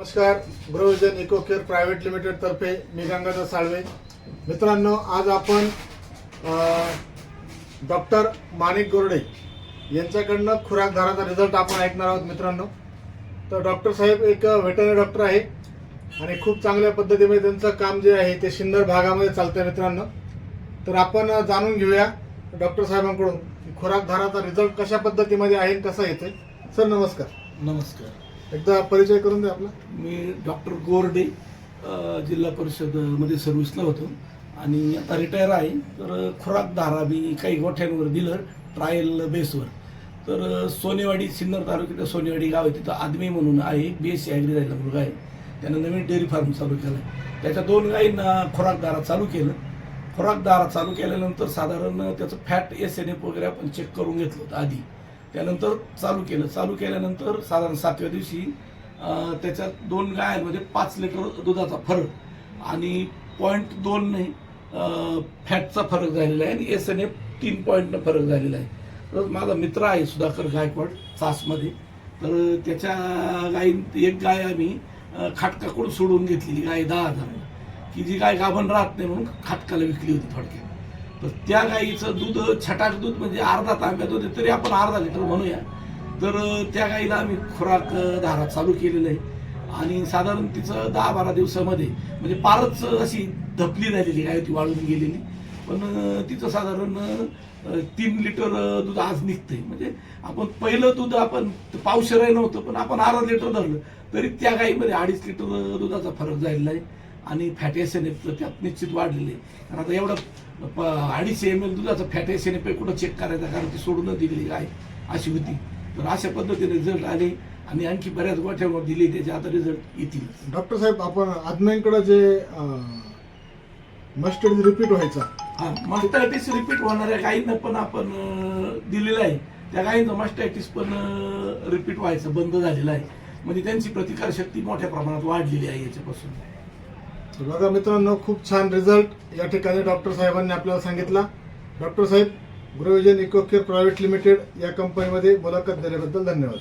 नमस्कार Grihvijan eco care private limited तर्फे मी गंगाधर साळवे. मित्रांनो आज आपण डॉक्टर माणिक गोरडे यांच्याकडनं खुराकधाराचा रिझल्ट आपण ऐकणार आहोत मित्रांनो. तर डॉक्टर साहेब एक व्हेटरनरी डॉक्टर आहे आणि खूप चांगल्या पद्धतीमध्ये त्यांचं काम जे आहे ते सिन्नर भागामध्ये चालतंय मित्रांनो. तर आपण जाणून घेऊया डॉक्टर साहेबांकडून खुराकधाराचा रिझल्ट कशा पद्धतीमध्ये आहे कसं कसा येतोय. सर नमस्कार. नमस्कार. एकदा परिचय करून द्या आपला. मी डॉक्टर गोरडे जिल्हा परिषदमध्ये सर्व्हिसला होतो आणि आता रिटायर आहे. तर खुराक धारा मी काही गोठ्यांवर दिलं ट्रायल बेसवर तर सोनेवाडी सिन्नर तालुक्यात सोनेवाडी गाव आहे. तिथं आदमी म्हणून आहे बी एस सी ॲग्री झालेला मुलगा आहे. त्यानं नवीन डेअरी फार्म चालू केला आहे त्याच्या दोन गायींना खुराक दारा चालू केलं. खुराक दारा चालू केल्यानंतर साधारण त्याचं फॅट एस एन एफ वगैरे आपण चेक करून घेतलं होतं आधी. त्यानंतर चालू केलं. चालू केल्यानंतर साधारण सातव्या दिवशी त्याच्यात दोन गायांमध्ये पाच लिटर दुधाचा फरक आणि पॉईंट दोन फॅटचा फरक झालेला आहे आणि एस एन एफ तीन पॉईंटनं फरक झालेला आहे. तर माझा मित्र आहे सुधाकर गायकवाड सासमध्ये. तर त्याच्या गायी एक गाय आम्ही खाटकाकडून सोडून घेतलेली गाय दहा हजार की जी गाय गाभण राहत नाही म्हणून खाटकाला विकली होती थोडक्यात. तर त्या गाईचं दूध छटाक दूध म्हणजे अर्धा तांब्यात होते तरी आपण अर्धा लिटर म्हणूया. तर त्या गाईला आम्ही खुराक धारा चालू केलेलं आहे. आणि साधारण तिचं दहा बारा दिवसामध्ये म्हणजे फारच अशी धपली राहिलेली गाय ती वाळून गेलेली. पण तिचं साधारण तीन लिटर दूध आज निघतंय. म्हणजे आपण पहिलं दूध आपण पावशेराय नव्हतं पण आपण अर्धा लिटर धरलं तरी त्या गाईमध्ये अडीच लिटर दुधाचा फरक झालेला आहे. आणि फॅट एस एन एफ त्यात निश्चित वाढलेले आहे. कारण आता एवढं प- अडीचशे एम एल दुधाचं फॅट एस एन एफ कुठं चेक करायचं? कारण ती सोडून दिलेली गाय अशी होती. तर अशा पद्धतीने रिझल्ट आले आणि आणखी बऱ्याच गोठ्यावर दिले त्याचे आता रिझल्ट येतील. डॉक्टर साहेब आपण आदम्यांकडे जे मस्टर्ड रिपीट व्हायचा. हा मास्टायटिस रिपीट होणाऱ्या गायींना पण आपण दिलेलं आहे. त्या गायींचं मास्टायटिस पण रिपीट व्हायचं बंद झालेलं आहे. म्हणजे त्यांची प्रतिकारशक्ती मोठ्या प्रमाणात वाढलेली आहे याच्यापासून. बघा मित्रांनो खूप छान रिझल्ट या ठिकाणी डॉक्टर साहेबांनी आपल्याला सांगितला. डॉक्टर साहेब Grihvision eco care private limited या कंपनीमध्ये मुलाखत दिल्याबद्दल धन्यवाद.